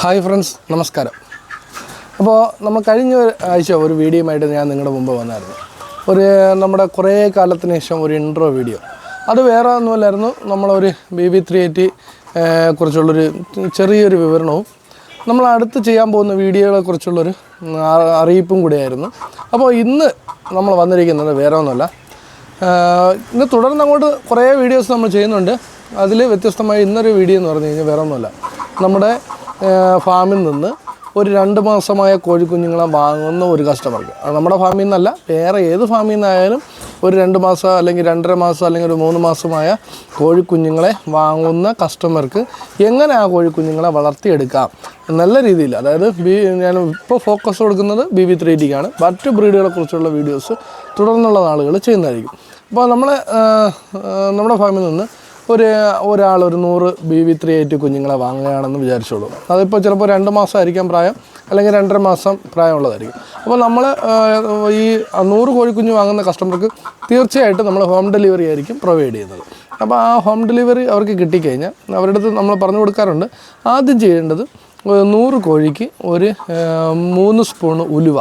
Hi friends നമസ്കാരം. അപ്പോൾ നമ്മൾ കഴിഞ്ഞ ആഴ്ച ഒരു വീഡിയോയുമായിട്ട് ഞാൻ നിങ്ങളുടെ മുമ്പ് വന്നായിരുന്നു. ഒരു നമ്മുടെ കുറേ കാലത്തിന് ശേഷം ഒരു ഇൻട്രോ വീഡിയോ. അത് വേറെ ഒന്നുമല്ലായിരുന്നു നമ്മളൊരു ബി ബി ത്രീ എയ്റ്റി കുറിച്ചുള്ളൊരു ചെറിയൊരു വിവരണവും നമ്മൾ അടുത്ത് ചെയ്യാൻ പോകുന്ന വീഡിയോകളെ കുറിച്ചുള്ളൊരു അറിയിപ്പും കൂടിയായിരുന്നു. അപ്പോൾ ഇന്ന് നമ്മൾ വന്നിരിക്കുന്നത് വേറെ ഒന്നുമല്ല ഇന്ന് തുടർന്ന് അങ്ങോട്ട് കുറേ വീഡിയോസ് നമ്മൾ ചെയ്യുന്നുണ്ട്. അതിൽ വ്യത്യസ്തമായി ഇന്നൊരു വീഡിയോ എന്ന് പറഞ്ഞു കഴിഞ്ഞാൽ വേറെ ഒന്നുമല്ല. നമ്മുടെ ഫാമിൽ നിന്ന് ഒരു രണ്ട് മാസമായ കോഴിക്കുഞ്ഞുങ്ങളെ വാങ്ങുന്ന ഒരു കസ്റ്റമർക്ക്. നമ്മുടെ ഫാമിൽ നിന്നല്ല വേറെ ഏത് ഫാമിൽ നിന്നായാലും ഒരു രണ്ട് മാസം അല്ലെങ്കിൽ രണ്ടര മാസം അല്ലെങ്കിൽ ഒരു മൂന്ന് മാസമായ കോഴിക്കുഞ്ഞുങ്ങളെ വാങ്ങുന്ന കസ്റ്റമർക്ക് എങ്ങനെ ആ കോഴിക്കുഞ്ഞുങ്ങളെ വളർത്തിയെടുക്കാം നല്ല രീതിയിൽ അതായത് ബി ഞാൻ ഇപ്പോൾ ഫോക്കസ് കൊടുക്കുന്നത് ബി വി ത്രീ ഡിക്കാണ് മറ്റ് ബ്രീഡുകളെ കുറിച്ചുള്ള വീഡിയോസ് തുടർന്നുള്ള നാളുകൾ ചെയ്യുന്നതായിരിക്കും. അപ്പോൾ നമ്മളെ നമ്മുടെ ഫാമിൽ നിന്ന് ഒരു ഒരാൾ ഒരു നൂറ് ബി വി ത്രീ എയ്റ്റ് കുഞ്ഞുങ്ങളെ വാങ്ങുകയാണെന്ന് വിചാരിച്ചോളൂ. അതിപ്പോൾ ചിലപ്പോൾ രണ്ട് മാസമായിരിക്കാം പ്രായം അല്ലെങ്കിൽ രണ്ടര മാസം പ്രായമുള്ളതായിരിക്കും. അപ്പോൾ നമ്മൾ ഈ നൂറ് കോഴിക്കുഞ്ഞ് വാങ്ങുന്ന കസ്റ്റമർക്ക് തീർച്ചയായിട്ടും നമ്മൾ ഹോം ഡെലിവറി ആയിരിക്കും പ്രൊവൈഡ് ചെയ്യുന്നത്. അപ്പോൾ ആ ഹോം ഡെലിവറി അവർക്ക് കിട്ടിക്കഴിഞ്ഞാൽ അവരുടെ അടുത്ത് നമ്മൾ പറഞ്ഞു കൊടുക്കാറുണ്ട് ആദ്യം ചെയ്യേണ്ടത് നൂറ് കോഴിക്ക് ഒരു മൂന്ന് സ്പൂൺ ഉലുവ.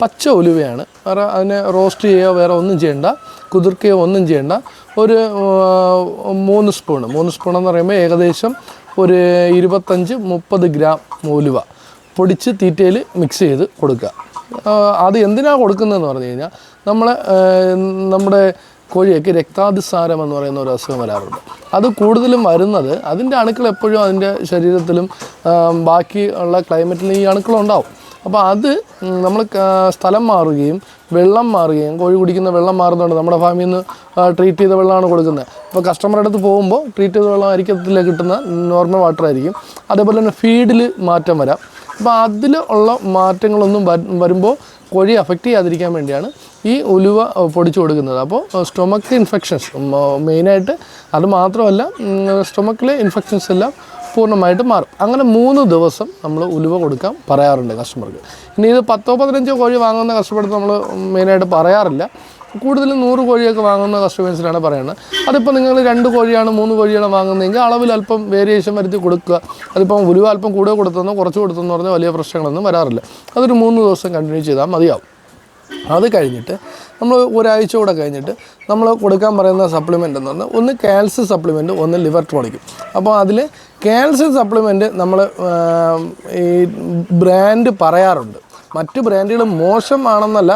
പച്ച ഒലുവയാണ് വേറെ അതിനെ റോസ്റ്റ് ചെയ്യുകയോ വേറെ ഒന്നും ചെയ്യണ്ട. കുതിർക്കുകയോ ഒന്നും ചെയ്യണ്ട. ഒരു മൂന്ന് സ്പൂൺ മൂന്ന് സ്പൂൺ എന്ന് പറയുമ്പോൾ ഏകദേശം ഒരു ഇരുപത്തഞ്ച് മുപ്പത് ഗ്രാം ഒലുവ പൊടിച്ച് തീറ്റയിൽ മിക്സ് ചെയ്ത് കൊടുക്കുക. അത് എന്തിനാണ് കൊടുക്കുന്നതെന്ന് പറഞ്ഞു കഴിഞ്ഞാൽ നമ്മളെ നമ്മുടെ കോഴിയൊക്കെ രക്താതിസാരം എന്ന് പറയുന്ന ഒരു അസുഖം വരാറുണ്ട്. അത് കൂടുതലും വരുന്നത് അതിന്റെ അണുക്കൾ എപ്പോഴും അതിന്റെ ശരീരത്തിലും ബാക്കിയുള്ള ക്ലൈമറ്റിലും ഈ അണുക്കളുണ്ടാവും അപ്പോൾ അത് നമ്മൾ സ്ഥലം മാറുകയും വെള്ളം മാറുകയും കോഴി കുടിക്കുന്ന വെള്ളം മാറുന്നുണ്ട് നമ്മുടെ ഫാമിൽ നിന്ന് ട്രീറ്റ് ചെയ്ത വെള്ളമാണ് കൊടുക്കുന്നത്. അപ്പോൾ കസ്റ്റമറുടെ അടുത്ത് പോകുമ്പോൾ ട്രീറ്റ് ചെയ്ത വെള്ളം ആയിരിക്കത്തില്ല കിട്ടുന്ന നോർമൽ വാട്ടർ ആയിരിക്കും. അതേപോലെ തന്നെ ഫീഡിൽ മാറ്റം വരാം. അപ്പോൾ അതിൽ ഉള്ള മാറ്റങ്ങളൊന്നും വര- വരുമ്പോൾ കോഴി അഫക്റ്റ് ചെയ്യാതിരിക്കാൻ വേണ്ടിയാണ് ഈ ഉലുവ പൊടിച്ചു കൊടുക്കുന്നത്. അപ്പോൾ സ്റ്റൊമക്ക് ഇൻഫെക്ഷൻസ് മെയിനായിട്ട് അത് മാത്രമല്ല സ്റ്റൊമക്കിലെ ഇൻഫെക്ഷൻസ് എല്ലാം പൂർണമായിട്ട് മാറും. അങ്ങനെ മൂന്ന് ദിവസം നമ്മൾ ഉലുവ കൊടുക്കാൻ പറയാറുണ്ട് കസ്റ്റമർക്ക്. ഇനി ഇത് പത്തോ പതിനഞ്ചോ കോഴി വാങ്ങുന്ന കസ്റ്റമർക്ക് നമ്മൾ മെയിനായിട്ട് പറയാറില്ല. കൂടുതലും നൂറ് കോഴിയൊക്കെ വാങ്ങുന്ന കസ്റ്റമേഴ്സിനാണ് പറയുന്നത് അതിപ്പോൾ നിങ്ങൾ രണ്ട് കോഴിയാണ് മൂന്ന് കോഴിയാണ് വാങ്ങുന്നതെങ്കിൽ അളവിൽ അല്പം വേരിയേഷൻ വരുത്തി കൊടുക്കുക. അതിപ്പം ഉലുവ അല്പം കൂടുതൽ കൊടുത്തെന്നോ കുറച്ച് കൊടുത്തെന്നോ പറഞ്ഞാൽ വലിയ പ്രശ്നങ്ങളൊന്നും വരാറില്ല. അതൊരു മൂന്ന് ദിവസം കണ്ടിന്യൂ ചെയ്താൽ മതിയാവും. അത് കഴിഞ്ഞിട്ട് നമ്മൾ ഒരാഴ്ച കൂടെ കഴിഞ്ഞിട്ട് നമ്മൾ കൊടുക്കാൻ പറയുന്ന സപ്ലിമെന്റ് എന്ന് പറഞ്ഞാൽ ഒന്ന് കാൽസ്യം സപ്ലിമെന്റ് ഒന്ന് ലിവർ ടോണിക്കും അപ്പോൾ അതിൽ കാൽസ്യം സപ്ലിമെന്റ് നമ്മൾ ഈ ബ്രാൻഡ് പറയാറുണ്ട്. മറ്റ് ബ്രാൻഡുകൾ മോശമാണെന്നല്ല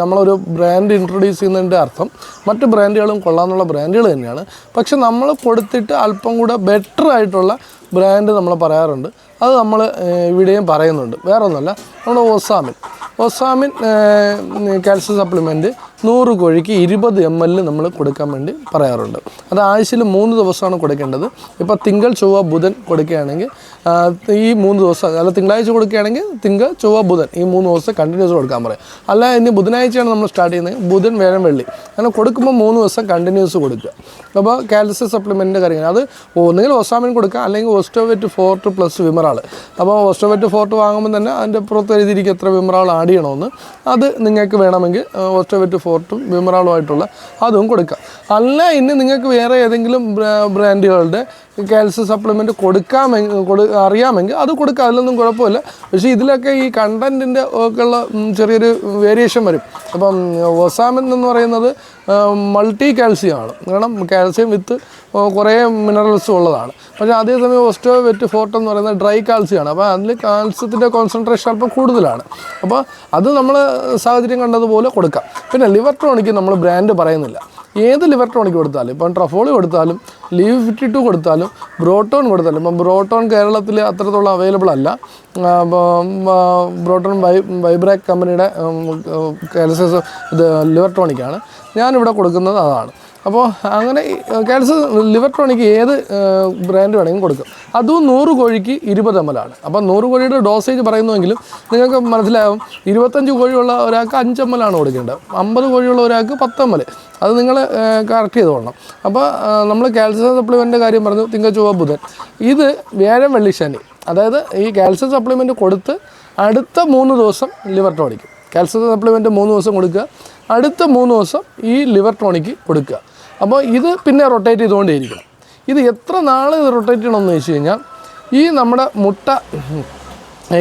നമ്മളൊരു ബ്രാൻഡ് ഇൻട്രൊഡ്യൂസ് ചെയ്യുന്നതിന്റെ അർത്ഥം. മറ്റ് ബ്രാൻഡുകളും കൊള്ളാമെന്നുള്ള ബ്രാൻഡുകൾ തന്നെയാണ്. പക്ഷെ നമ്മൾ കൊടുത്തിട്ട് അല്പം കൂടെ ബെറ്റർ ആയിട്ടുള്ള ബ്രാൻഡ് നമ്മൾ പറയാറുണ്ട്. അത് നമ്മൾ ഇവിടെയും പറയുന്നുണ്ട്. വേറെ ഒന്നുമല്ല നമ്മുടെ ഒസാമിൻ ഒസാമിൻ കാൽസ്യം സപ്ലിമെന്റ് നൂറ് കോഴിക്ക് ഇരുപത് എം എൽ നമ്മൾ കൊടുക്കാൻ വേണ്ടി പറയാറുണ്ട്. അത് ആഴ്ചയിൽ മൂന്ന് ദിവസമാണ് കൊടുക്കേണ്ടത്. ഇപ്പോൾ തിങ്കൾ ചൊവ്വ ബുധൻ കൊടുക്കുകയാണെങ്കിൽ ഈ മൂന്ന് ദിവസം അല്ല തിങ്കളാഴ്ച കൊടുക്കുകയാണെങ്കിൽ തിങ്കൾ ചൊവ്വ ബുധൻ ഈ മൂന്ന് ദിവസം കണ്ടിന്യൂസ് കൊടുക്കാൻ പറയും. അല്ല ഇനി ബുധനാഴ്ചയാണ് നമ്മൾ സ്റ്റാർട്ട് ചെയ്യുന്നത്. ബുധൻ വേഴം വെള്ളി. അങ്ങനെ കൊടുക്കുമ്പോൾ മൂന്ന് ദിവസം കണ്ടിന്യൂസ് കൊടുക്കുക. അപ്പോൾ കാൽസ്യം സപ്ലിമെന്റിന്റെ കാര്യങ്ങൾ. അത് ഒന്നുകിൽ ഒസാമിൻ കൊടുക്കുക അല്ലെങ്കിൽ ഓസ്റ്റോവെറ്റ് ഫോർട്ട് പ്ലസ് വിമറാൾ അപ്പോൾ ഓസ്റ്റോവെറ്റ് ഫോർട്ട് വാങ്ങുമ്പോൾ തന്നെ അതിന്റെ പുറത്ത് എഴുതിയിരിക്കും എത്ര വിമറാൾ ആഡ് ചെയ്യണമെന്ന് അത് നിങ്ങൾക്ക് വേണമെങ്കിൽ ഓസ്റ്റോവെറ്റ് ഫോർട്ടും വിമറാളുമായിട്ടുള്ള അതും കൊടുക്കാം. അല്ല ഇനി നിങ്ങൾക്ക് വേറെ ഏതെങ്കിലും ബ്രാൻഡുകളുടെ കാൽസ്യം സപ്ലിമെന്റ് കൊടുക്കാമെങ്കിൽ കൊടു അറിയാമെങ്കിൽ അത് കൊടുക്കാം. അതിലൊന്നും കുഴപ്പമില്ല. പക്ഷേ ഇതിലൊക്കെ ഈ കണ്ടന്റിന്റെ ഒക്കെ ഉള്ള ചെറിയൊരു വേരിയേഷൻ വരും. അപ്പം ഒസാമിൻ എന്ന് പറയുന്നത് മൾട്ടി കാൽസ്യം ആണ്. കാരണം കാൽസ്യം വിത്ത് കുറേ മിനറൽസും ഉള്ളതാണ്. പക്ഷേ അതേസമയം ഓസ്റ്റോ വെറ്റ് ഫോർട്ട് എന്ന് പറയുന്നത് ഡ്രൈ കാൽസ്യം ആണ്. അപ്പോൾ അതിൽ കാൽസ്യത്തിന്റെ കോൺസെൻട്രേഷൻ അല്പം കൂടുതലാണ്. അപ്പോൾ അത് നമ്മൾ സാഹചര്യം കണ്ടതുപോലെ കൊടുക്കാം. പിന്നെ ലിവർ ടോണിക്ക് നമ്മൾ ബ്രാൻഡ് പറയുന്നില്ല. ഏത് ലിവർ ടോണിക് കൊടുത്താലും ഇപ്പം ട്രഫോളി കൊടുത്താലും ലീവ് ഫിഫ്റ്റി ടു കൊടുത്താലും ബ്രോട്ടോൺ കൊടുത്താലും ഇപ്പം ബ്രോട്ടോൺ കേരളത്തിൽ അത്രത്തോളം അവൈലബിൾ അല്ല. ബ്രോട്ടോൺ വൈ വൈബ്രാക് കമ്പനിയുടെ ഇത് ലിവർ ടോണിക്കാണ്. ഞാനിവിടെ കൊടുക്കുന്നത് അതാണ്. അപ്പോൾ അങ്ങനെ കാൽസ്യം ലിവർ ടോണിക്ക് ഏത് ബ്രാൻഡ് വേണമെങ്കിലും കൊടുക്കും. അതും നൂറ് കോഴിക്ക് ഇരുപത് എം എൽ ആണ്. അപ്പം നൂറ് കോഴിയുടെ ഡോസേജ് പറയുന്നുവെങ്കിലും നിങ്ങൾക്ക് മനസ്സിലാവും ഇരുപത്തഞ്ച് കോഴിയുള്ള ഒരാൾക്ക് അഞ്ച് എം എൽ ആണ് കൊടുക്കേണ്ടത്. അമ്പത് കോഴിയുള്ള ഒരാൾക്ക് പത്ത് എം എൽ. അത് നിങ്ങൾ കറക്റ്റ് ചെയ്ത് കൊള്ളണം. അപ്പോൾ നമ്മൾ കാൽസ്യം സപ്ലിമെന്റ് കാര്യം പറഞ്ഞു തിങ്കൾ ചൊവ്വ ബുധൻ. ഇത് വ്യാഴം വെള്ളി അതായത് ഈ കാൽസ്യം സപ്ലിമെന്റ് കൊടുത്ത് അടുത്ത മൂന്ന് ദിവസം ലിവർ ടോണിക്ക് കാൽസ്യം സപ്ലിമെന്റ് മൂന്ന് ദിവസം കൊടുക്കുക. അടുത്ത മൂന്ന് ദിവസം ഈ ലിവർ ടോണിക്ക് കൊടുക്കുക. അപ്പോൾ ഇത് പിന്നെ റൊട്ടേറ്റ് ചെയ്തുകൊണ്ടേയിരിക്കണം. ഇത് എത്ര നാൾ ഇത് റൊട്ടേറ്റ് ചെയ്യണമെന്ന് വെച്ച് കഴിഞ്ഞാൽ ഈ നമ്മുടെ മുട്ട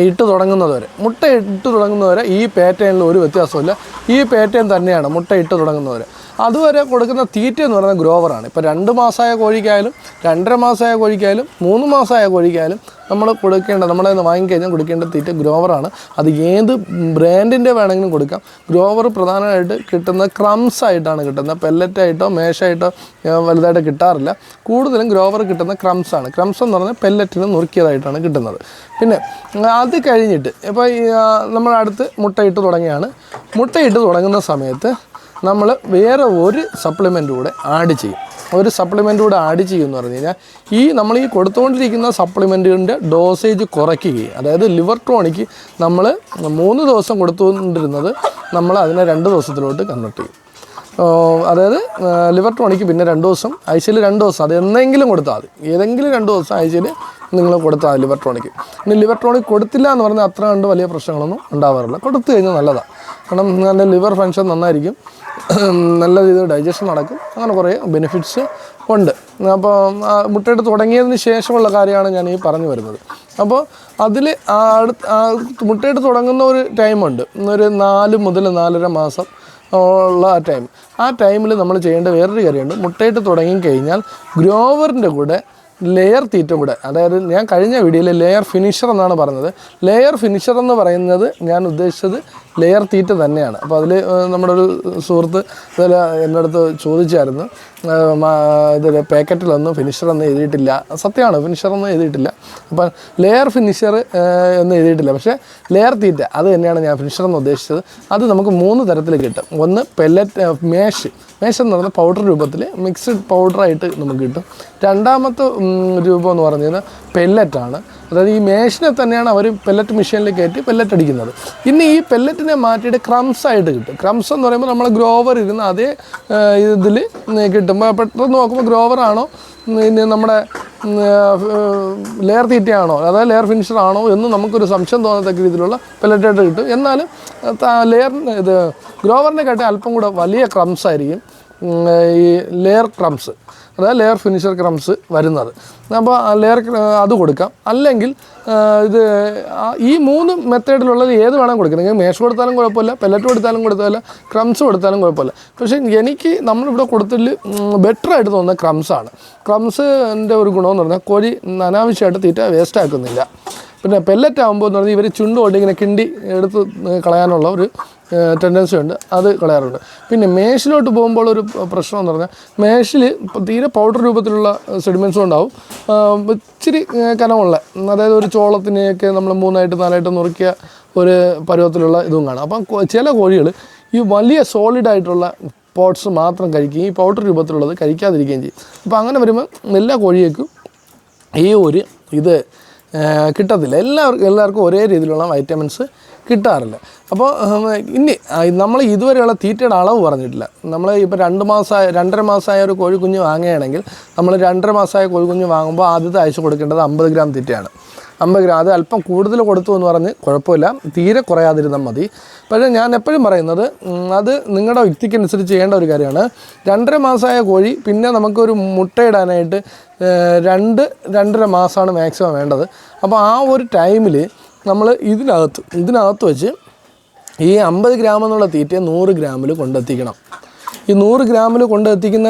ഇട്ട് തുടങ്ങുന്നതുവരെ മുട്ട ഇട്ട് തുടങ്ങുന്നവരെ ഈ പാറ്റേണിൽ ഒരു വ്യത്യാസമില്ല ഈ പാറ്റേൺ തന്നെയാണ് മുട്ട ഇട്ട് തുടങ്ങുന്നവരെ അതുവരെ കൊടുക്കുന്ന തീറ്റ എന്ന് പറയുന്നത് ഗ്രോവറാണ് ഇപ്പോൾ രണ്ട് മാസമായ കോഴിക്കായാലും രണ്ടര മാസമായ കോഴിക്കായാലും മൂന്ന് മാസമായ കോഴിക്കായാലും നമ്മൾ കൊടുക്കേണ്ട നമ്മളെ വാങ്ങിക്കഴിഞ്ഞാൽ കൊടുക്കേണ്ട തീറ്റ ഗ്രോവറാണ് അത് ഏത് ബ്രാൻഡിന്റെ വേണമെങ്കിലും കൊടുക്കാം. ഗ്രോവർ പ്രധാനമായിട്ട് കിട്ടുന്നത് ക്രംസ് ആയിട്ടാണ് കിട്ടുന്നത്. പെല്ലറ്റായിട്ടോ മേശായിട്ടോ വലുതായിട്ടോ കിട്ടാറില്ല. കൂടുതലും ഗ്രോവർ കിട്ടുന്ന ക്രംസ് ആണ്. ക്രംസ് എന്ന് പറഞ്ഞാൽ പെല്ലറ്റിന് നുറുക്കിയതായിട്ടാണ് കിട്ടുന്നത്. പിന്നെ അത് കഴിഞ്ഞിട്ട് ഇപ്പോൾ നമ്മളടുത്ത് മുട്ടയിട്ട് തുടങ്ങിയാണ്. മുട്ടയിട്ട് തുടങ്ങുന്ന സമയത്ത് നമ്മൾ വേറെ ഒരു സപ്ലിമെന്റ് കൂടെ ആഡ് ചെയ്യും. ഒരു സപ്ലിമെന്റ് കൂടെ ആഡ് ചെയ്യും എന്ന് പറഞ്ഞു കഴിഞ്ഞാൽ ഈ നമ്മൾ ഈ കൊടുത്തുകൊണ്ടിരിക്കുന്ന സപ്ലിമെന്റിന്റെ ഡോസേജ് കുറയ്ക്കുകയും അതായത് ലിവർ ടോണിക്ക് നമ്മൾ മൂന്ന് ദിവസം കൊടുത്തുകൊണ്ടിരുന്നത് നമ്മൾ അതിനെ രണ്ട് ദിവസത്തിലോട്ട് കൺവെർട്ട് ചെയ്യും. അതായത് ലിവർ ടോണിക്ക് പിന്നെ രണ്ട് ദിവസം ആഴ്ചയിൽ രണ്ട് ദിവസം അത് എന്നെങ്കിലും കൊടുത്താൽ മതി. ഏതെങ്കിലും രണ്ട് ദിവസം ആഴ്ചയിൽ നിങ്ങൾ കൊടുത്താൽ മതി ലിവർ ടോണിക്ക് ഇനി ലിവർ ടോണിക് കൊടുത്തില്ല എന്ന് പറഞ്ഞാൽ അത്ര കണ്ട് വലിയ പ്രശ്നങ്ങളൊന്നും ഉണ്ടാവാറില്ല. കൊടുത്തു കഴിഞ്ഞാൽ നല്ലതാണ് കാരണം നല്ല ലിവർ ഫങ്ഷൻ നന്നായിരിക്കും. നല്ല രീതിയിൽ ഡൈജഷൻ നടക്കും. അങ്ങനെ കുറേ ബെനിഫിറ്റ്സ് ഉണ്ട്. അപ്പോൾ മുട്ടയിട്ട് തുടങ്ങിയതിന് ശേഷമുള്ള കാര്യമാണ് ഞാൻ ഈ പറഞ്ഞു വരുന്നത്. അപ്പോൾ അതിൽ അടുത്ത് മുട്ടയിട്ട് തുടങ്ങുന്ന ഒരു ടൈമുണ്ട് ഒരു നാല് മുതൽ നാലര മാസം ഉള്ള ആ ടൈം ആ ടൈമിൽ നമ്മൾ ചെയ്യേണ്ട വേറൊരു കാര്യമുണ്ട്. മുട്ടയിട്ട് തുടങ്ങിക്കഴിഞ്ഞാൽ ഗ്രോവറിന്റെ കൂടെ ലെയർ തീറ്റ കൂടെ അതായത് ഞാൻ കഴിഞ്ഞ വീഡിയോയിൽ ലെയർ ഫിനിഷർ എന്നാണ് പറഞ്ഞത്. ലെയർ ഫിനിഷർ എന്ന് പറയുന്നത് ഞാൻ ഉദ്ദേശിച്ചത് ലെയർ തീറ്റ തന്നെയാണ്. അപ്പോൾ അതിൽ നമ്മുടെ ഒരു സുഹൃത്ത് ഇതിൽ എന്റെ അടുത്ത് ചോദിച്ചായിരുന്നു ഇതിൽ പാക്കറ്റിലൊന്നും ഫിനിഷർ എന്ന് എഴുതിയിട്ടില്ല. സത്യമാണ് ഫിനിഷറൊന്നും എഴുതിയിട്ടില്ല. അപ്പം ലെയർ ഫിനിഷർ ഒന്നും എഴുതിയിട്ടില്ല. പക്ഷേ ലെയർ തീറ്റ അത് തന്നെയാണ് ഞാൻ ഫിനിഷർ എന്ന് ഉദ്ദേശിച്ചത്. അത് നമുക്ക് മൂന്ന് തരത്തിൽ കിട്ടും. ഒന്ന് പെല്ലറ്റ് മേഷ് മേശ എന്ന് പറഞ്ഞാൽ പൗഡർ രൂപത്തിൽ മിക്സ്ഡ് പൗഡറായിട്ട് നമുക്ക് കിട്ടും. രണ്ടാമത്തെ രൂപം എന്ന് പറഞ്ഞു കഴിഞ്ഞാൽ പെല്ലറ്റാണ് അതായത് ഈ മേശിനെ തന്നെയാണ് അവർ പെല്ലറ്റ് മെഷീനിൽ കയറ്റി പെല്ലറ്റ് അടിക്കുന്നത്. ഇനി ഈ പെല്ലറ്റിനെ മാറ്റിയിട്ട് ക്രംസ് ആയിട്ട് കിട്ടും. ക്രംസ് എന്ന് പറയുമ്പോൾ നമ്മൾ ഗ്രോവർ ഇരുന്ന് അതേ ഇതിൽ കിട്ടുമ്പോൾ പെട്ടെന്ന് നോക്കുമ്പോൾ ഗ്രോവറാണോ ഇനി നമ്മുടെ ലെയർ തീറ്റയാണോ അതായത് ലെയർ ഫിനിഷർ ആണോ എന്ന് നമുക്കൊരു സംശയം തോന്നത്തക്ക രീതിയിലുള്ള പെല്ലറ്റായിട്ട് കിട്ടും. എന്നാലും ലെയർ ഇത് ഗ്രോവറിനെ കേട്ടാൽ അല്പം കൂടെ വലിയ ക്രംസ് ആയിരിക്കും. ഈ ലെയർ ക്രംസ് അതായത് ലെയർ ഫിനിഷർ ക്രംസ് വരുന്നത്. അപ്പോൾ ലെയർ അത് കൊടുക്കാം. അല്ലെങ്കിൽ ഇത് ഈ മൂന്ന് മെത്തേഡിലുള്ളത് ഏത് വേണം കൊടുക്കാം. നിങ്ങൾ മേശ കൊടുത്താലും കുഴപ്പമില്ല പെല്ലറ്റ് കൊടുത്താലും കുഴപ്പമില്ല ക്രംസ് കൊടുത്താലും കുഴപ്പമില്ല. പക്ഷേ എനിക്ക് നമ്മളിവിടെ കൊടുത്തിൽ ബെറ്റർ ആയിട്ട് തോന്നുന്നത് ക്രംസാണ് ക്രംസിന്റെ ഒരു ഗുണമെന്ന് പറഞ്ഞാൽ കോഴി അനാവശ്യമായിട്ട് തീറ്റ വേസ്റ്റ് ആക്കുന്നില്ല. പിന്നെ പെല്ലറ്റ് ആകുമ്പോൾ എന്ന് പറഞ്ഞാൽ ഇവർ ചുണ്ടുകൊണ്ട് ഇങ്ങനെ കിണ്ടി എടുത്ത് കളയാനുള്ള ഒരു ടെൻഡൻസി ഉണ്ട്. അത് കളയാറുണ്ട്. പിന്നെ മേശിലോട്ട് പോകുമ്പോൾ ഒരു പ്രശ്നം എന്ന് പറഞ്ഞാൽ മേശിൽ തീരെ പൗഡർ രൂപത്തിലുള്ള സെഡിമെൻസും ഉണ്ടാവും. ഇച്ചിരി കനമുള്ള അതായത് ഒരു ചോളത്തിനെയൊക്കെ നമ്മൾ മൂന്നായിട്ട് നാലായിട്ട് നുറുക്കിയ ഒരു പരുവത്തിലുള്ള ഇതും കാണാം. അപ്പം ചില കോഴികൾ ഈ വലിയ സോളിഡ് ആയിട്ടുള്ള പോട്ട്സ് മാത്രം കഴിക്കുകയും ഈ പൗഡർ രൂപത്തിലുള്ളത് കഴിക്കാതിരിക്കുകയും ചെയ്യും. അപ്പോൾ അങ്ങനെ വരുമ്പോൾ എല്ലാ കോഴിയേക്കും ഈ ഒരു ഇത് കിട്ടത്തില്ല. എല്ലാവർക്കും എല്ലാവർക്കും ഒരേ രീതിയിലുള്ള വൈറ്റമിൻസ് കിട്ടാറില്ല. അപ്പോൾ ഇനി നമ്മൾ ഇതുവരെയുള്ള തീറ്റയുടെ അളവ് പറഞ്ഞിട്ടില്ല. നമ്മൾ ഇപ്പോൾ രണ്ട് മാസമായ രണ്ടര മാസമായ ഒരു കോഴിക്കുഞ്ഞ് വാങ്ങുകയാണെങ്കിൽ നമ്മൾ രണ്ടര മാസമായ കോഴിക്കുഞ്ഞ് വാങ്ങുമ്പോൾ ആദ്യത്തെ ആഴ്ച കൊടുക്കേണ്ടത് അമ്പത് ഗ്രാം തീറ്റയാണ്. അമ്പത് ഗ്രാം അത് അല്പം കൂടുതൽ കൊടുത്തു എന്ന് പറഞ്ഞ് കുഴപ്പമില്ല. തീരെ കുറയാതിരുന്നാൽ മതി. പക്ഷേ ഞാൻ എപ്പോഴും പറയുന്നത് അത് നിങ്ങളുടെ വ്യക്തിക്കനുസരിച്ച് ചെയ്യേണ്ട ഒരു കാര്യമാണ്. രണ്ടര മാസമായ കോഴി പിന്നെ നമുക്കൊരു മുട്ടയിടാനായിട്ട് രണ്ട് രണ്ടര മാസമാണ് മാക്സിമം വേണ്ടത്. അപ്പോൾ ആ ഒരു ടൈമിൽ നമ്മൾ ഇതിനകത്ത് ഇതിനകത്ത് വെച്ച് ഈ അമ്പത് ഗ്രാം എന്നുള്ള തീറ്റയെ നൂറ് ഗ്രാമിൽ കൊണ്ടെത്തിക്കണം. ഈ നൂറ് ഗ്രാമിൽ കൊണ്ടെത്തിക്കുന്ന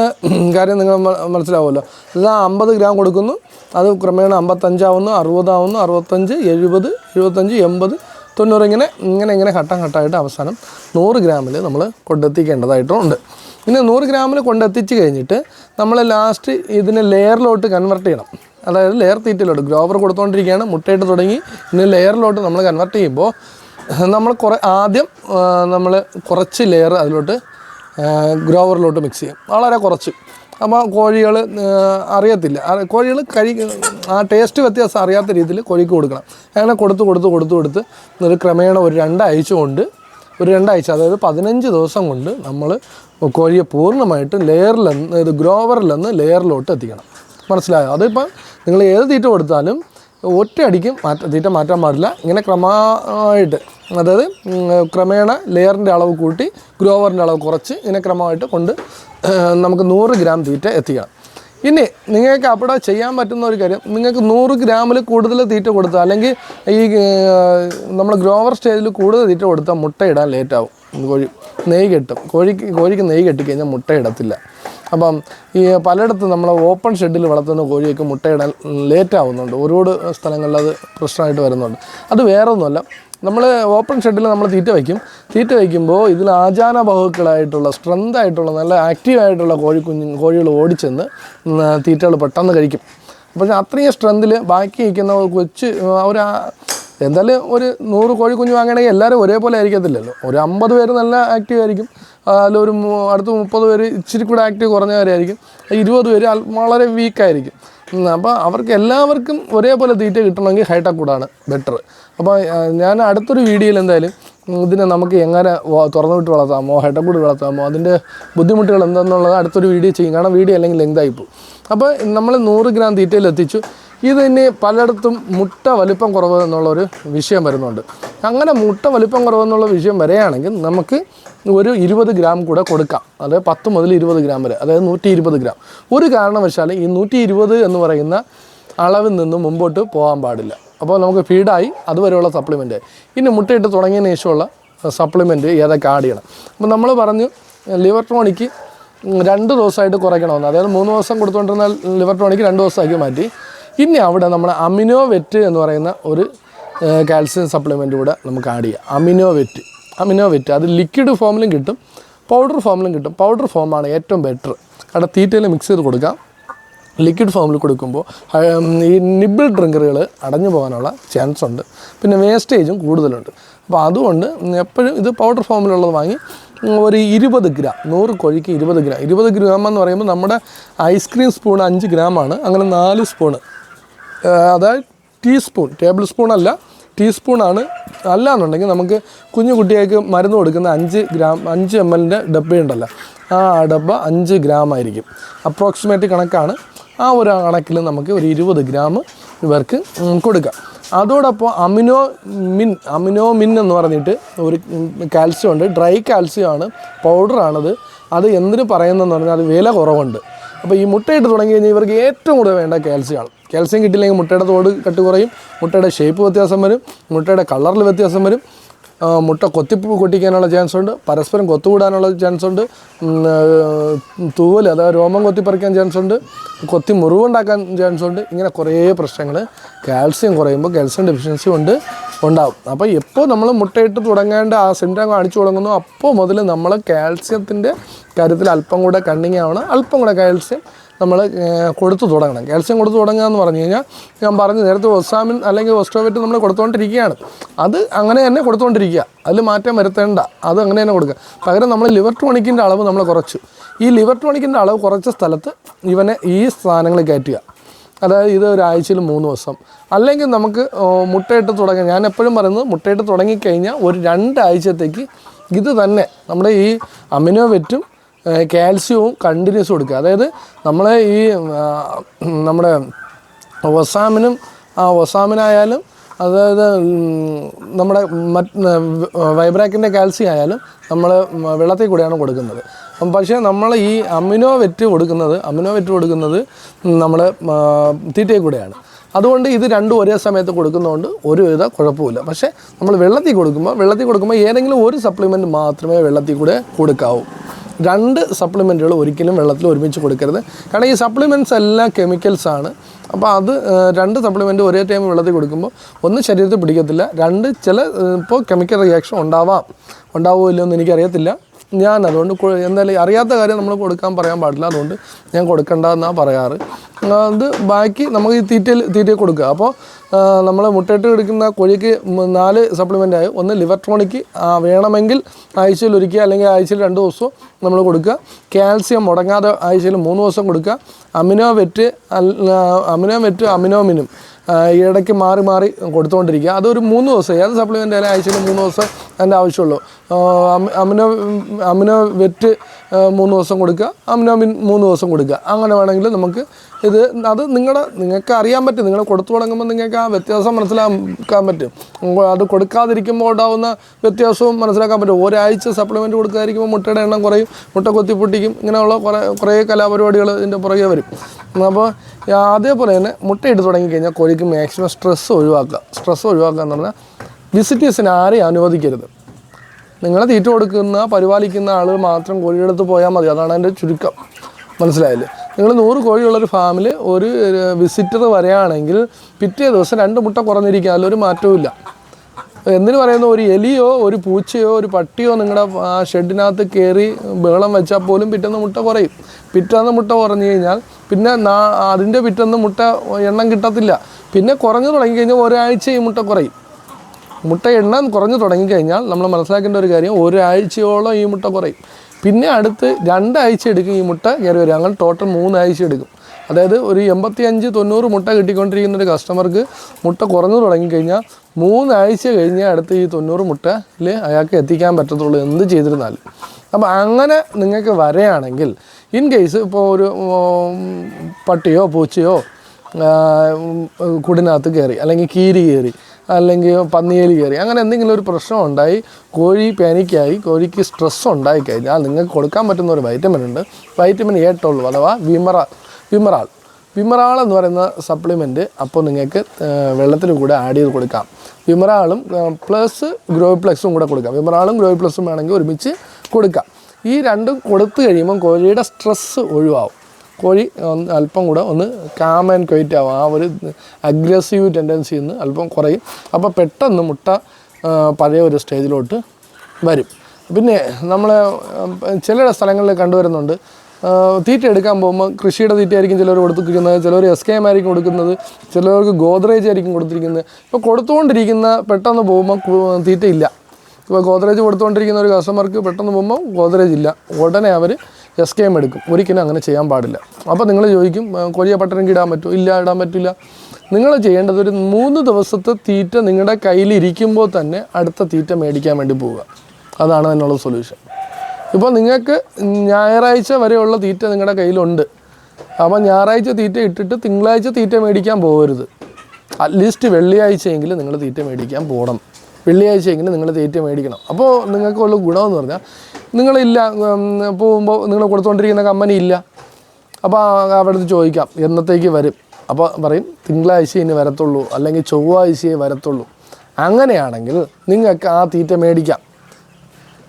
കാര്യം നിങ്ങൾ മനസ്സിലാവുമല്ലോ. അത് ആ അമ്പത് ഗ്രാം കൊടുക്കുന്നു. അത് ക്രമേണ അമ്പത്തഞ്ചാവുന്നു അറുപതാവുന്നു അറുപത്തഞ്ച് എഴുപത് എഴുപത്തഞ്ച് എൺപത് തൊണ്ണൂറ് ഇങ്ങനെ ഇങ്ങനെ ഇങ്ങനെ ഘട്ടം ഘട്ടമായിട്ട് അവസാനം നൂറ് ഗ്രാമിൽ നമ്മൾ കൊണ്ടെത്തിക്കേണ്ടതായിട്ടുണ്ട്. പിന്നെ നൂറ് ഗ്രാമിൽ കൊണ്ടെത്തിച്ച് കഴിഞ്ഞിട്ട് നമ്മൾ ലാസ്റ്റ് ഇതിനെ ലെയറിലോട്ട് കൺവെർട്ട് ചെയ്യണം. അതായത് ലെയർ തീറ്റയിലോട്ട് ഗ്രോവർ കൊടുത്തുകൊണ്ടിരിക്കുകയാണ് മുട്ടയിട്ട് തുടങ്ങി. ഇനി ലെയറിലോട്ട് നമ്മൾ കൺവെർട്ട് ചെയ്യുമ്പോൾ നമ്മൾ കുറേ ആദ്യം നമ്മൾ കുറച്ച് ലെയർ അതിലോട്ട് ഗ്രോവറിലോട്ട് മിക്സ് ചെയ്യും. വളരെ കുറച്ച്. അപ്പോൾ കോഴികൾ അറിയത്തില്ല. കോഴികൾ കഴി ആ ടേസ്റ്റ് വ്യത്യാസം അറിയാത്ത രീതിയിൽ കോഴിക്ക് കൊടുക്കണം. അങ്ങനെ കൊടുത്ത് കൊടുത്ത് കൊടുത്ത് കൊടുത്ത് ഒരു ക്രമേണ ഒരു രണ്ടാഴ്ച കൊണ്ട് ഒരു രണ്ടാഴ്ച അതായത് പതിനഞ്ച് ദിവസം കൊണ്ട് നമ്മൾ കോഴിയെ പൂർണമായിട്ടും ലെയറിൽ നിന്ന് ഇത് ഗ്രോവറിൽ നിന്ന് ലെയറിലോട്ട് എത്തിക്കണം. മനസ്സിലായോ? അതിപ്പം നിങ്ങൾ ഏത് തീറ്റ കൊടുത്താലും ഒറ്റയടിക്കും മാറ്റ തീറ്റ മാറ്റാൻ പാടില്ല. ഇങ്ങനെ ക്രമമായിട്ട് അതായത് ക്രമേണ ലെയറിന്റെ അളവ് കൂട്ടി ഗ്രോവറിന്റെ അളവ് കുറച്ച് ഇങ്ങനെ ക്രമമായിട്ട് കൊണ്ട് നമുക്ക് നൂറ് ഗ്രാം തീറ്റ എത്തിക്കണം. ഇനി നിങ്ങൾക്ക് അവിടെ ചെയ്യാൻ പറ്റുന്ന ഒരു കാര്യം നിങ്ങൾക്ക് നൂറ് ഗ്രാമിൽ കൂടുതൽ തീറ്റ കൊടുത്താൽ അല്ലെങ്കിൽ ഈ നമ്മൾ ഗ്രോവർ സ്റ്റേജിൽ കൂടുതൽ തീറ്റ കൊടുത്താൽ മുട്ടയിടാൻ ലേറ്റ് ആവും. കോഴി നെയ്യ് കെട്ടും. കോഴിക്ക് കോഴിക്ക് നെയ്യ് കെട്ടിക്കഴിഞ്ഞാൽ മുട്ട ഇടത്തില്ല അപ്പം ഈ പലയിടത്തും നമ്മൾ ഓപ്പൺ ഷെഡിൽ വളർത്തുന്ന കോഴിയൊക്കെ മുട്ടയിടാൻ ലേറ്റ് ആവുന്നുണ്ട് ഒരുപാട് സ്ഥലങ്ങളിൽ അത് പ്രശ്നമായിട്ട് വരുന്നുണ്ട്. അത് വേറെ ഒന്നുമല്ല നമ്മൾ ഓപ്പൺ ഷെഡിൽ നമ്മൾ തീറ്റ വയ്ക്കും. തീറ്റ വയ്ക്കുമ്പോൾ ഇതിൽ ആചാന ബഹുക്കളായിട്ടുള്ള സ്ട്രെങ്ത് ആയിട്ടുള്ള നല്ല ആക്റ്റീവായിട്ടുള്ള കോഴി കുഞ്ഞു കോഴികൾ ഓടിച്ചെന്ന് തീറ്റകൾ പെട്ടെന്ന് കഴിക്കും. പക്ഷേ അത്രയും സ്ട്രെങ്തിൽ ബാക്കി നിൽക്കുന്ന കൊച്ച് ഒരു എന്തായാലും ഒരു നൂറ് കോഴി കുഞ്ഞു വാങ്ങണമെങ്കിൽ എല്ലാവരും ഒരേപോലെ ആയിരിക്കത്തില്ലല്ലോ. ഒരു അമ്പത് പേര് നല്ല ആക്റ്റീവ് ആയിരിക്കും. അതിൽ ഒരു അടുത്ത് മുപ്പത് പേര് ഇച്ചിരി കൂടെ ആക്റ്റീവ് കുറഞ്ഞവരായിരിക്കും. ഇരുപത് പേര് വളരെ വീക്കായിരിക്കും അപ്പോൾ അവർക്ക് എല്ലാവർക്കും ഒരേപോലെ തീറ്റ കിട്ടണമെങ്കിൽ ഹൈടെക് കൂടാണ് ബെറ്റർ അപ്പോൾ ഞാൻ അടുത്തൊരു വീഡിയോയിൽ എന്തായാലും ഇതിനെ നമുക്ക് എങ്ങനെ തുറന്നു വിട്ട് വളർത്താമോ ഹൈടെക് വളർത്താമോ അതിന്റെ ബുദ്ധിമുട്ടുകൾ എന്താണെന്നുള്ളത് അടുത്തൊരു വീഡിയോ ചെയ്യും. കാരണം വീഡിയോ അല്ലെങ്കിൽ ലെങ്തായിപ്പോൾ അപ്പോൾ നമ്മൾ നൂറ് ഗ്രാം തീറ്റയിൽ എത്തിച്ചു. ഇത് ഇനി പലയിടത്തും മുട്ട വലിപ്പം കുറവ് എന്നുള്ളൊരു വിഷയം വരുന്നുണ്ട്. അങ്ങനെ മുട്ട വലിപ്പം കുറവ് എന്നുള്ള വിഷയം വരികയാണെങ്കിൽ നമുക്ക് ഒരു ഇരുപത് ഗ്രാം കൂടെ കൊടുക്കാം. അതായത് പത്ത് മുതൽ ഇരുപത് ഗ്രാം വരെ അതായത് നൂറ്റി ഇരുപത് ഗ്രാം. ഒരു കാരണവശാലും ഈ നൂറ്റി ഇരുപത് എന്ന് പറയുന്ന അളവിൽ നിന്നും മുമ്പോട്ട് പോകാൻ പാടില്ല. അപ്പോൾ നമുക്ക് ഫീഡായി അതുവരെയുള്ള സപ്ലിമെന്റ് ഇനി മുട്ടയിട്ട് തുടങ്ങിയതിന് ശേഷമുള്ള സപ്ലിമെന്റ് ഏതൊക്കെ ആഡ് ചെയ്യണം. അപ്പോൾ നമ്മൾ പറഞ്ഞു ലിവർ ടോണിക്ക് രണ്ട് ദിവസമായിട്ട് കുറയ്ക്കണമെന്ന്. അതായത് മൂന്ന് ദിവസം കൊടുത്തുകൊണ്ടിരുന്ന ലിവർ ടോണിക്ക് രണ്ട് ദിവസമാക്കി മാറ്റി. ഇനി അവിടെ നമ്മൾ അമിനോവെറ്റ് എന്ന് പറയുന്ന ഒരു കാൽസ്യം സപ്ലിമെന്റ് കൂടെ നമുക്ക് ആഡ് ചെയ്യാം. Aminovet Aminovet Aminovet. അത് ലിക്വിഡ് ഫോമിലും കിട്ടും പൗഡർ ഫോമിലും കിട്ടും. പൗഡർ ഫോമാണ് ഏറ്റവും ബെറ്റർ കാരണം തീറ്റയിൽ മിക്സ് ചെയ്ത് കൊടുക്കാം. ലിക്വിഡ് ഫോമിൽ കൊടുക്കുമ്പോൾ ഈ നിബിൾ ഡ്രിങ്കറുകൾ അടഞ്ഞു പോകാനുള്ള ചാൻസ് ഉണ്ട്. പിന്നെ വേസ്റ്റേജും കൂടുതലുണ്ട്. അപ്പോൾ അതുകൊണ്ട് എപ്പോഴും ഇത് പൗഡർ ഫോമിലുള്ളത് വാങ്ങി ഒരു ഇരുപത് ഗ്രാം നൂറ് കോഴിക്ക് ഇരുപത് ഗ്രാം. ഇരുപത് ഗ്രാം എന്ന് പറയുമ്പോൾ നമ്മുടെ ഐസ്ക്രീം സ്പൂൺ അഞ്ച് ഗ്രാമാണ് അങ്ങനെ നാല് സ്പൂണ് അതായത് ടീസ്പൂൺ ടേബിൾ സ്പൂൺ അല്ല ടീസ്പൂണാണ് അല്ല എന്നുണ്ടെങ്കിൽ നമുക്ക് കുഞ്ഞു കുട്ടികൾക്ക് മരുന്ന് കൊടുക്കുന്ന അഞ്ച് ഗ്രാം അഞ്ച് എം എല്ലിന്റെ ഡബ്ബയുണ്ടല്ലോ ആ ഡബ്ബ അഞ്ച് ഗ്രാം ആയിരിക്കും. അപ്രോക്സിമേറ്റ് കണക്കാണ്. ആ ഒരു കണക്കിൽ നമുക്ക് ഒരു ഇരുപത് ഗ്രാം ഇവർക്ക് കൊടുക്കാം. അതോടൊപ്പം അമിനോ മിൻ അമിനോ മിൻ എന്ന് പറഞ്ഞിട്ട് ഒരു കാൽസ്യം ഉണ്ട്. ഡ്രൈ കാൽസ്യം ആണ്. പൗഡറാണത് അത് എന്തിനു പറയുന്നതെന്ന് പറഞ്ഞാൽ അത് വില കുറവുണ്ട്. അപ്പോൾ ഈ മുട്ടയിട്ട് തുടങ്ങി കഴിഞ്ഞാൽ ഇവർക്ക് ഏറ്റവും കൂടുതൽ വേണ്ട കാൽസ്യമാണ് കാൽസ്യം കിട്ടില്ലെങ്കിൽ മുട്ടയുടെ തോട് കട്ട് കുറയും മുട്ടയുടെ ഷേപ്പ് വ്യത്യാസം വരും മുട്ടയുടെ കളറിൽ വ്യത്യാസം വരും. മുട്ട കൊത്തി കൊട്ടിക്കാനുള്ള ചാൻസ് ഉണ്ട് പരസ്പരം കൊത്തുകൂടാനുള്ള ചാൻസ് ഉണ്ട്. തൂവൽ അതായത് രോമം കൊത്തിപ്പറിക്കാൻ ചാൻസ് ഉണ്ട് കൊത്തി മുറിവുണ്ടാക്കാൻ ചാൻസ് ഉണ്ട്. ഇങ്ങനെ കുറേ പ്രശ്നങ്ങൾ കാൽസ്യം കുറയുമ്പോൾ കാൽസ്യം ഡെഫിഷ്യൻസി കൊണ്ട് ഉണ്ടാവും. അപ്പോൾ എപ്പോൾ നമ്മൾ മുട്ടയിട്ട് തുടങ്ങേണ്ട ആ സിംറ്റം കാണിച്ചു തുടങ്ങുന്നു അപ്പോൾ മുതൽ നമ്മൾ കാൽസ്യത്തിന്റെ കാര്യത്തിൽ അല്പം കൂടെ കണ്ണിങ് ആവണം അല്പം കൂടെ കാൽസ്യം നമ്മൾ കൊടുത്തു തുടങ്ങണം. കാൽസ്യം കൊടുത്തു തുടങ്ങുക എന്ന് പറഞ്ഞു കഴിഞ്ഞാൽ ഞാൻ പറഞ്ഞു നേരത്തെ ഒസാമിൻ അല്ലെങ്കിൽ ഒസ്റ്റോവെറ്റ് നമ്മൾ കൊടുത്തുകൊണ്ടിരിക്കുകയാണ് അത് അങ്ങനെ തന്നെ കൊടുത്തുകൊണ്ടിരിക്കുക അതിൽ മാറ്റം വരുത്തേണ്ട. അത് അങ്ങനെ തന്നെ കൊടുക്കുക. പകരം നമ്മൾ ലിവർ ടോണിക്കിന്റെ അളവ് നമ്മൾ കുറച്ചു. ഈ ലിവർ ടോണിക്കിന്റെ അളവ് കുറച്ച സ്ഥലത്ത് ഇവനെ ഈ സാധനങ്ങൾ കയറ്റുക. അതായത് ഇത് ഒരാഴ്ചയിൽ മൂന്ന് ദിവസം. അല്ലെങ്കിൽ നമുക്ക് മുട്ടയിട്ട് തുടങ്ങാം. ഞാൻ എപ്പോഴും പറയുന്നത് മുട്ടയിട്ട് തുടങ്ങിക്കഴിഞ്ഞാൽ ഒരു രണ്ടാഴ്ചത്തേക്ക് ഇത് തന്നെ. നമ്മുടെ ഈ അമിനോ വെറ്റും ഏഹ്, കാൽസ്യവും കണ്ടിന്യൂസ് കൊടുക്കുക. അതായത് നമ്മളെ ഈ നമ്മുടെ ഒസാമിനും ആ ഒസാമിനായാലും അതായത് നമ്മുടെ മറ്റ് വൈബ്രാക്കിന്റെ കാൽസ്യം ആയാലും നമ്മൾ വെള്ളത്തിൽ കൂടെയാണ് കൊടുക്കുന്നത്. പക്ഷേ നമ്മൾ ഈ അമിനോ വെറ്റ് കൊടുക്കുന്നത് അമിനോ വെറ്റ് കൊടുക്കുന്നത് നമ്മൾ തീറ്റയിൽ കൂടെയാണ്. അതുകൊണ്ട് ഇത് രണ്ടും ഒരേ സമയത്ത് കൊടുക്കുന്നതുകൊണ്ട് ഒരുവിധ കുഴപ്പമില്ല. പക്ഷേ നമ്മൾ വെള്ളത്തിൽ കൊടുക്കുമ്പോൾ വെള്ളത്തിൽ കൊടുക്കുമ്പോൾ ഏതെങ്കിലും ഒരു സപ്ലിമെന്റ് മാത്രമേ വെള്ളത്തിൽ കൂടെ കൊടുക്കാവൂ. രണ്ട് സപ്ലിമെന്റുകൾ ഒരിക്കലും വെള്ളത്തിൽ ഒരുമിച്ച് കൊടുക്കരുത്. കാരണം ഈ സപ്ലിമെന്റ്സ് എല്ലാം കെമിക്കൽസ് ആണ്. അപ്പോൾ അത് രണ്ട് സപ്ലിമെന്റ് ഒരേ ടൈം വെള്ളത്തിൽ കൊടുക്കുമ്പോൾ ഒന്ന് ശരീരത്തിൽ പിടിക്കത്തില്ല രണ്ട് ചില ഇപ്പോൾ കെമിക്കൽ റിയാക്ഷൻ ഉണ്ടാവാം. ഉണ്ടാവുമോ ഇല്ലയോ എന്ന് എനിക്കറിയത്തില്ല. ഞാൻ അതുകൊണ്ട് എന്തായാലും അറിയാത്ത കാര്യം നമ്മൾ കൊടുക്കാൻ പറയാൻ പാടില്ല. അതുകൊണ്ട് ഞാൻ കൊടുക്കണ്ട എന്നാണ് പറയാറ് അത് ബാക്കി നമുക്ക് ഈ തീറ്റയിൽ തീറ്റയിൽ കൊടുക്കുക. അപ്പോൾ നമ്മൾ മുട്ടയിട്ട് എടുക്കുന്ന കോഴിക്ക് നാല് സപ്ലിമെന്റ് ആയി. ഒന്ന് ലിവർ ടോണിക്ക് വേണമെങ്കിൽ ആഴ്ചയിൽ ഒരിക്കൽ അല്ലെങ്കിൽ ആഴ്ചയിൽ രണ്ട് ദിവസവും നമ്മൾ കൊടുക്കുക. കാൽസ്യം മുടങ്ങാതെ ആഴ്ചയിൽ മൂന്ന് ദിവസം കൊടുക്കുക. അമിനോ വെറ്റ് അമിനോ വെറ്റ് അമിനോമിനും ഇടയ്ക്ക് മാറി മാറി കൊടുത്തുകൊണ്ടിരിക്കുക അതൊരു മൂന്ന് ദിവസം ഏത് സപ്ലിമെന്റ് ആയാലും ആഴ്ചയിൽ മൂന്ന് ദിവസം അതിന്റെ ആവശ്യമുള്ളൂ. അമിനോ അമിനോ വെറ്റ് മൂന്ന് ദിവസം കൊടുക്കുക. അമിനോമിൻ മൂന്ന് ദിവസം കൊടുക്കുക. അങ്ങനെ വേണമെങ്കിൽ നമുക്ക് ഇത് അത് നിങ്ങളുടെ നിങ്ങൾക്ക് അറിയാൻ പറ്റും. നിങ്ങൾ കൊടുത്തു തുടങ്ങുമ്പോൾ നിങ്ങൾക്ക് ആ വ്യത്യാസം മനസ്സിലാക്കാൻ പറ്റും. അത് കൊടുക്കാതിരിക്കുമ്പോൾ ഉണ്ടാകുന്ന വ്യത്യാസവും മനസ്സിലാക്കാൻ പറ്റും. ഒരാഴ്ച സപ്ലിമെന്റ് കൊടുക്കാതിരിക്കുമ്പോൾ മുട്ടയുടെ എണ്ണം കുറയും. മുട്ട കൊത്തി പൊട്ടിക്കും ഇങ്ങനെയുള്ള കുറേ കുറേ കലാപരിപാടികൾ ഇതിന്റെ പുറകെ വരും. അപ്പോൾ അതേപോലെ തന്നെ മുട്ടയിട്ട് തുടങ്ങിക്കഴിഞ്ഞാൽ കോഴിക്ക് മാക്സിമം സ്ട്രെസ്സ് ഒഴിവാക്കുക. സ്ട്രെസ് ഒഴിവാക്കുക എന്ന് പറഞ്ഞാൽ വിസിറ്റേഴ്സിനെ ആരെയും അനുവദിക്കരുത്. നിങ്ങളെ തീറ്റ കൊടുക്കുന്ന പരിപാലിക്കുന്ന ആളുകൾ മാത്രം കോഴിയുടെ അടുത്ത് പോയാൽ മതി. അതാണ് അതിന്റെ ചുരുക്കം. മനസ്സിലായില്ലേ? നിങ്ങൾ നൂറ് കോഴിയുള്ളൊരു ഫാമിൽ ഒരു വിസിറ്റർ വരികയാണെങ്കിൽ പിറ്റേ ദിവസം രണ്ട് മുട്ട കുറഞ്ഞിരിക്കുക അതിലൊരു മാറ്റവും എന്തിനു പറയുന്നു ഒരു എലിയോ ഒരു പൂച്ചയോ ഒരു പട്ടിയോ നിങ്ങളുടെ ഷെഡിനകത്ത് കയറി ബഹളം വെച്ചാൽ പോലും പിറ്റേന്ന് മുട്ട കുറയും. പിറ്റേന്ന് മുട്ട കുറഞ്ഞു കഴിഞ്ഞാൽ പിന്നെ അതിന്റെ പിറ്റേന്ന് മുട്ട എണ്ണം കിട്ടത്തില്ല. പിന്നെ കുറഞ്ഞു തുടങ്ങിക്കഴിഞ്ഞാൽ ഒരാഴ്ച ഈ മുട്ട കുറയും. മുട്ട എണ്ണം കുറഞ്ഞു തുടങ്ങിക്കഴിഞ്ഞാൽ നമ്മൾ മനസ്സിലാക്കേണ്ട ഒരു കാര്യം ഒരാഴ്ചയോളം ഈ മുട്ട കുറയും. പിന്നെ അടുത്ത് രണ്ടാഴ്ച എടുക്കും ഈ മുട്ട കയറി വരും അങ്ങനെ ടോട്ടൽ മൂന്നാഴ്ച എടുക്കും. അതായത് ഒരു എൺപത്തി അഞ്ച് തൊണ്ണൂറ് മുട്ട കിട്ടിക്കൊണ്ടിരിക്കുന്ന ഒരു കസ്റ്റമർക്ക് മുട്ട കുറഞ്ഞു തുടങ്ങിക്കഴിഞ്ഞാൽ മൂന്നാഴ്ച കഴിഞ്ഞ് അടുത്ത് ഈ തൊണ്ണൂറ് മുട്ടയിൽ അയാൾക്ക് എത്തിക്കാൻ പറ്റത്തുള്ളൂ എന്ത് ചെയ്തിരുന്നാലും. അപ്പോൾ അങ്ങനെ നിങ്ങൾക്ക് വരെയാണെങ്കിൽ ഇൻ കേസ് ഇപ്പോൾ ഒരു പട്ടിയോ പൂച്ചയോ കുടിനകത്ത് കയറി അല്ലെങ്കിൽ കീരി കയറി അല്ലെങ്കിൽ പന്നിയേലി കയറി അങ്ങനെ എന്തെങ്കിലും ഒരു പ്രശ്നം ഉണ്ടായി കോഴി പാനിക്കായി കോഴിക്ക് സ്ട്രെസ് ഉണ്ടായി കഴിഞ്ഞാൽ നിങ്ങൾക്ക് കൊടുക്കാൻ പറ്റുന്ന ഒരു വൈറ്റമിൻ ഉണ്ട്. വൈറ്റമിൻ എ ട്വൽവ് അഥവാ വിമറ വിമറാൾ. വിമറാൾ എന്ന് പറയുന്ന സപ്ലിമെന്റ് അപ്പോൾ നിങ്ങൾക്ക് വെള്ളത്തിൽ കൂടെ ആഡ് ചെയ്ത് കൊടുക്കാം. വിമറാളും പ്ലസ് ഗ്രോപ്ലക്സും കൂടെ കൊടുക്കാം. വിമറാളും ഗ്രോപ്ലെക്സും വേണമെങ്കിൽ ഒരുമിച്ച് കൊടുക്കാം. ഈ രണ്ടും കൊടുത്തു കഴിയുമ്പം കോഴിയുടെ സ്ട്രെസ്സ് ഒഴിവാകും കോഴി അല്പം കൂടെ ഒന്ന് കാം ആൻഡ് ക്വൈറ്റ് ആവും. ആ ഒരു അഗ്രസീവ് ടെൻഡൻസിയിൽ നിന്ന് അല്പം കുറയും. അപ്പോൾ പെട്ടെന്ന് മുട്ട പഴയ ഒരു സ്റ്റേജിലോട്ട് വരും. പിന്നെ നമ്മൾ ചില സ്ഥലങ്ങളിൽ കണ്ടുവരുന്നുണ്ട്. തീറ്റ എടുക്കാൻ പോകുമ്പോൾ കൃഷിയുടെ തീറ്റയായിരിക്കും ചിലർ കൊടുത്തിരിക്കുന്നത് ചിലർ എസ് കെ എം ആയിരിക്കും കൊടുക്കുന്നത് ചിലർക്ക് ഗോദ്രേജ് ആയിരിക്കും കൊടുത്തിരിക്കുന്നത്. ഇപ്പോൾ കൊടുത്തുകൊണ്ടിരിക്കുന്ന പെട്ടെന്ന് പോകുമ്പോൾ തീറ്റയില്ല ഇപ്പോൾ ഗോദ്രേജ് കൊടുത്തുകൊണ്ടിരിക്കുന്ന ഒരു കസ്റ്റമർക്ക് പെട്ടെന്ന് പോകുമ്പോൾ ഗോദ്രേജ് ഇല്ല. ഉടനെ അവർ എസ് കെ എം എടുക്കും. ഒരിക്കലും അങ്ങനെ ചെയ്യാൻ പാടില്ല. അപ്പോൾ നിങ്ങൾ ചോദിക്കും "ആ, കോഴിയെ പട്ടണക്ക് ഇടാൻ പറ്റുമോ? ഇല്ല ഇടാൻ പറ്റില്ല. നിങ്ങൾ ചെയ്യേണ്ടത് ഒരു മൂന്ന് ദിവസത്തെ തീറ്റ നിങ്ങളുടെ കയ്യിലിരിക്കുമ്പോൾ തന്നെ അടുത്ത തീറ്റ മേടിക്കാൻ വേണ്ടി പോവുക. അതാണ് അതിനുള്ള സൊല്യൂഷൻ ഇപ്പോൾ നിങ്ങൾക്ക് ഞായറാഴ്ച വരെയുള്ള തീറ്റ നിങ്ങളുടെ കയ്യിലുണ്ട്. അപ്പോൾ ഞായറാഴ്ച തീറ്റ ഇട്ടിട്ട് തിങ്കളാഴ്ച തീറ്റ മേടിക്കാൻ പോകരുത്. അറ്റ്ലീസ്റ്റ് വെള്ളിയാഴ്ചയെങ്കിലും നിങ്ങൾ തീറ്റ മേടിക്കാൻ പോകണം. വെള്ളിയാഴ്ചയെങ്കിലും നിങ്ങൾ തീറ്റ മേടിക്കണം. അപ്പോൾ നിങ്ങൾക്കുള്ള ഗുണമെന്ന് പറഞ്ഞാൽ നിങ്ങളില്ല പോകുമ്പോൾ നിങ്ങൾ കൊടുത്തുകൊണ്ടിരിക്കുന്ന കമ്പനി ഇല്ല. അപ്പോൾ അവിടുന്ന് ചോദിക്കാം എന്നത്തേക്ക് വരും? അപ്പോൾ പറയും തിങ്കളാഴ്ച ഇനി വരത്തുള്ളൂ അല്ലെങ്കിൽ ചൊവ്വാഴ്ചയെ വരത്തുള്ളൂ. അങ്ങനെയാണെങ്കിൽ നിങ്ങൾക്ക് ആ തീറ്റ മേടിക്കാം.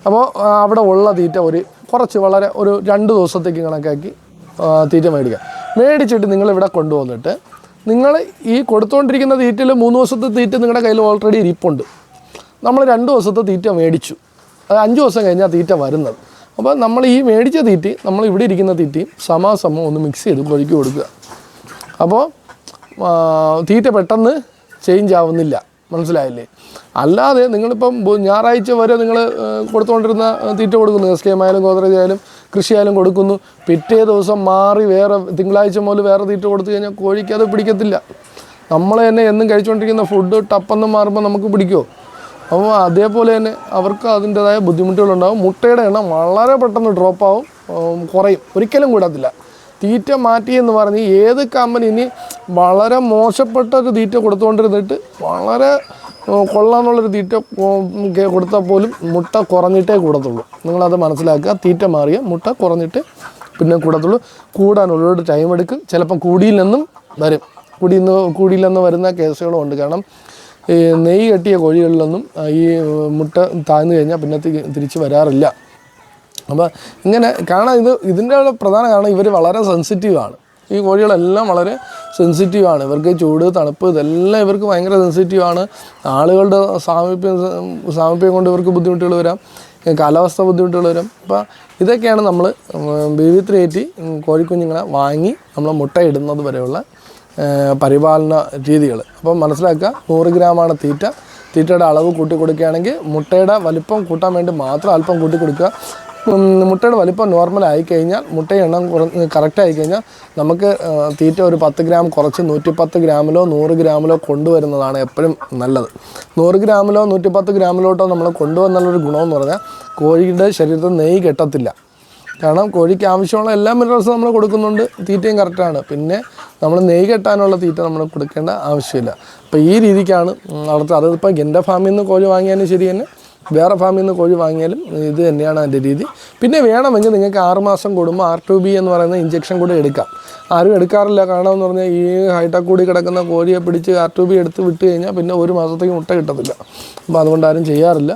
അപ്പോൾ അവിടെ ഉള്ള തീറ്റ ഒരു കുറച്ച് വളരെ ഒരു രണ്ട് ദിവസത്തേക്ക് കണക്കാക്കി തീറ്റ മേടിക്കുക. മേടിച്ചിട്ട് നിങ്ങൾ ഇവിടെ കൊണ്ടുവന്നിട്ട് നിങ്ങൾ ഈ കൊടുത്തുകൊണ്ടിരിക്കുന്ന തീറ്റയിൽ മൂന്ന് ദിവസത്തെ തീറ്റ നിങ്ങളുടെ കയ്യിൽ ഓൾറെഡി ഇരിപ്പുണ്ട്. നമ്മൾ രണ്ട് ദിവസത്തെ തീറ്റ മേടിച്ചു. അത് അഞ്ച് ദിവസം കഴിഞ്ഞാൽ തീറ്റ വരുന്നത്. അപ്പോൾ നമ്മൾ ഈ മേടിച്ച തീറ്റി നമ്മൾ ഇവിടെ ഇരിക്കുന്ന തീറ്റയും സമാസമം ഒന്ന് മിക്സ് ചെയ്ത് കൊഴുക്കി കൊടുക്കുക. അപ്പോൾ തീറ്റ പെട്ടെന്ന് ചേഞ്ച് ആവുന്നില്ല. മനസ്സിലായില്ലേ? അല്ലാതെ നിങ്ങളിപ്പം ഞായറാഴ്ച വരെ നിങ്ങൾ കൊടുത്തുകൊണ്ടിരുന്ന തീറ്റ കൊടുക്കുന്നു. എസ് കെ എം ആയാലും ഗോദ്രേജ് ആയാലും കൃഷി ആയാലും കൊടുക്കുന്നു. പിറ്റേ ദിവസം മാറി വേറെ തിങ്കളാഴ്ച മുതൽ വേറെ തീറ്റ കൊടുത്തു കഴിഞ്ഞാൽ കോഴിക്ക് അത് പിടിക്കത്തില്ല. നമ്മൾ തന്നെ എന്നും കഴിച്ചുകൊണ്ടിരിക്കുന്ന ഫുഡ് ടപ്പെന്ന് മാറുമ്പോൾ നമുക്ക് പിടിക്കുമോ അപ്പോൾ അതേപോലെ തന്നെ അവർക്ക് അതിന്റെതായ ബുദ്ധിമുട്ടുകളുണ്ടാകും മുട്ടയുടെ എണ്ണം വളരെ പെട്ടെന്ന് ഡ്രോപ്പ് ആവും കുറയും. ഒരിക്കലും കൂടത്തില്ല. തീറ്റ മാറ്റി എന്ന് പറഞ്ഞ് ഏത് കമ്പനി ഇനി വളരെ മോശപ്പെട്ട ഒരു തീറ്റ കൊടുത്തുകൊണ്ടിരുന്നിട്ട് വളരെ കൊള്ളാമെന്നുള്ളൊരു തീറ്റ കൊടുത്താൽ പോലും മുട്ട കുറഞ്ഞിട്ടേ കൂടത്തുള്ളൂ. നിങ്ങളത് മനസ്സിലാക്കുക. തീറ്റ മാറിയ മുട്ട കുറഞ്ഞിട്ട് പിന്നെ കൂടത്തുള്ളൂ. കൂടാൻ ഒരുപാട് ടൈം എടുക്കും. ചിലപ്പം കൂടിയിൽ നിന്നും വരും. കൂടിയിൽ നിന്ന് കൂടിയിൽ നിന്ന് വരുന്ന കേസുകളും ഉണ്ട്. കാരണം ഈ നെയ്യ് കെട്ടിയ കോഴികളിലൊന്നും ഈ മുട്ട താഴ്ന്നു കഴിഞ്ഞാൽ പിന്നെ തിരിച്ച് വരാറില്ല. അപ്പോൾ ഇങ്ങനെ കാണാൻ ഇത് ഇതിന്റെ പ്രധാന കാരണം ഇവർ വളരെ സെൻസിറ്റീവാണ് ഈ കോഴികളെല്ലാം വളരെ സെൻസിറ്റീവാണ് ഇവർക്ക് ചൂട് തണുപ്പ് ഇതെല്ലാം ഇവർക്ക് ഭയങ്കര സെൻസിറ്റീവാണ് ആളുകളുടെ സാമീപ്യം സാമീപ്യം കൊണ്ട് ഇവർക്ക് ബുദ്ധിമുട്ടുകൾ വരാം. കാലാവസ്ഥ ബുദ്ധിമുട്ടുകൾ വരും. അപ്പോൾ ഇതൊക്കെയാണ് നമ്മൾ ബീവിത്രയേറ്റി കോഴിക്കുഞ്ഞുങ്ങളെ വാങ്ങി നമ്മൾ മുട്ടയിടുന്നത് വരെയുള്ള പരിപാലന രീതികൾ അപ്പം മനസ്സിലാക്കുക നൂറ് ഗ്രാമാണ് തീറ്റ. തീറ്റയുടെ അളവ് കൂട്ടി കൊടുക്കുകയാണെങ്കിൽ മുട്ടയുടെ വലിപ്പം കൂട്ടാൻ വേണ്ടി മാത്രം അല്പം കൂട്ടി കൊടുക്കുക മുട്ടയുടെ വലിപ്പം നോർമൽ ആയി കഴിഞ്ഞാൽ മുട്ടയുടെ എണ്ണം കുറ കറക്റ്റ് ആയിക്കഴിഞ്ഞാൽ നമുക്ക് തീറ്റ ഒരു പത്ത് ഗ്രാം കുറച്ച് നൂറ്റിപ്പത്ത് ഗ്രാമിലോ നൂറ് ഗ്രാമിലോ കൊണ്ടുവരുന്നതാണ് എപ്പോഴും നല്ലത്. നൂറ് ഗ്രാമിലോ നൂറ്റിപ്പത്ത് ഗ്രാമിലോട്ടോ നമ്മൾ കൊണ്ടുവന്നുള്ളൊരു ഗുണമെന്ന് പറഞ്ഞാൽ കോഴിയുടെ ശരീരത്തിൽ നെയ്യ് കെട്ടത്തില്ല. കാരണം കോഴിക്ക് ആവശ്യമുള്ള എല്ലാ മിനറൽസും നമ്മൾ കൊടുക്കുന്നുണ്ട് തീറ്റയും കറക്റ്റാണ് പിന്നെ നമ്മൾ നെയ്യ് കെട്ടാനുള്ള തീറ്റ നമ്മൾ കൊടുക്കേണ്ട ആവശ്യമില്ല. അപ്പോൾ ഈ രീതിക്കാണ് അവിടുത്തെ അതിപ്പോൾ എന്റെ ഫാമിൽ നിന്ന് കോഴി വാങ്ങിയാലും ശരി തന്നെ. വേറെ ഫാമിൽ നിന്ന് കോഴി വാങ്ങിയാലും ഇത് തന്നെയാണ് അതിന്റെ രീതി. പിന്നെ വേണമെങ്കിൽ നിങ്ങൾക്ക് ആറുമാസം കൂടുമ്പോൾ ആർ ടു ബി എന്ന് പറയുന്ന ഇഞ്ചക്ഷൻ കൂടെ എടുക്കാം. ആരും എടുക്കാറില്ല. കാരണം എന്ന് പറഞ്ഞാൽ ഈ ഹൈടെക് കൂടി കിടക്കുന്ന കോഴിയെ പിടിച്ച് ആർ ടു ബി എടുത്ത് വിട്ട് കഴിഞ്ഞാൽ പിന്നെ ഒരു മാസത്തേക്ക് മുട്ട കിട്ടത്തില്ല. അപ്പോൾ അതുകൊണ്ട് ആരും ചെയ്യാറില്ല.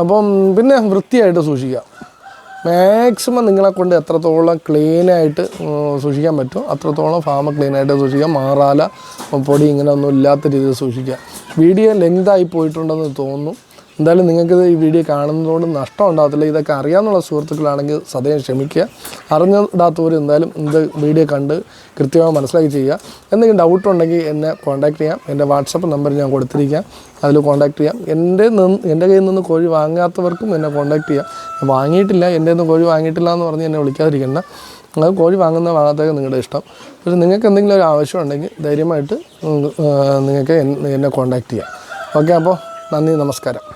അപ്പം പിന്നെ വൃത്തിയായിട്ട് സൂക്ഷിക്കാം. മാക്സിമം നിങ്ങളെ കൊണ്ട് എത്രത്തോളം ക്ലീനായിട്ട് സൂക്ഷിക്കാൻ പറ്റും അത്രത്തോളം ഫാം ക്ലീനായിട്ട് സൂക്ഷിക്കുക മാറാല പൊടി ഇങ്ങനെ ഒന്നും ഇല്ലാത്ത രീതിയിൽ സൂക്ഷിക്കുക. വീഡിയോ ലെങ്തായി പോയിട്ടുണ്ടെന്ന് തോന്നുന്നു. എന്തായാലും നിങ്ങൾക്ക് ഈ വീഡിയോ കാണുന്നതുകൊണ്ട് നഷ്ടം ഉണ്ടാകത്തില്ല. ഇതൊക്കെ അറിയാമെന്നുള്ള സുഹൃത്തുക്കളാണെങ്കിൽ സദയം ക്ഷമിക്കുക. അറിഞ്ഞിടാത്തവർ എന്തായാലും ഇത് വീഡിയോ കണ്ട് കൃത്യമായി മനസ്സിലാക്കി ചെയ്യുക. എന്തെങ്കിലും ഡൗട്ട് ഉണ്ടെങ്കിൽ എന്നെ കോൺടാക്ട് ചെയ്യാം. എന്റെ വാട്സപ്പ് നമ്പർ ഞാൻ കൊടുത്തിരിക്കാം. അതിൽ കോൺടാക്ട് ചെയ്യാം. എന്റെ നിന്ന് എന്റെ കയ്യിൽ നിന്ന് കോഴി വാങ്ങാത്തവർക്കും എന്നെ കോൺടാക്ട് ചെയ്യാം. വാങ്ങിയിട്ടില്ല. എന്റെ നിന്ന് കോഴി വാങ്ങിയിട്ടില്ല എന്ന് പറഞ്ഞ് എന്നെ വിളിക്കാതിരിക്കണ്ട. അത് കോഴി വാങ്ങുന്ന വാങ്ങാത്തൊക്കെ നിങ്ങളുടെ ഇഷ്ടം. പക്ഷേ നിങ്ങൾക്ക് എന്തെങ്കിലും ഒരു ആവശ്യം ഉണ്ടെങ്കിൽ ധൈര്യമായിട്ട് നിങ്ങൾക്ക് എന്നെ കോൺടാക്ട് ചെയ്യാം. ഓക്കെ അപ്പോൾ നന്ദി നമസ്കാരം.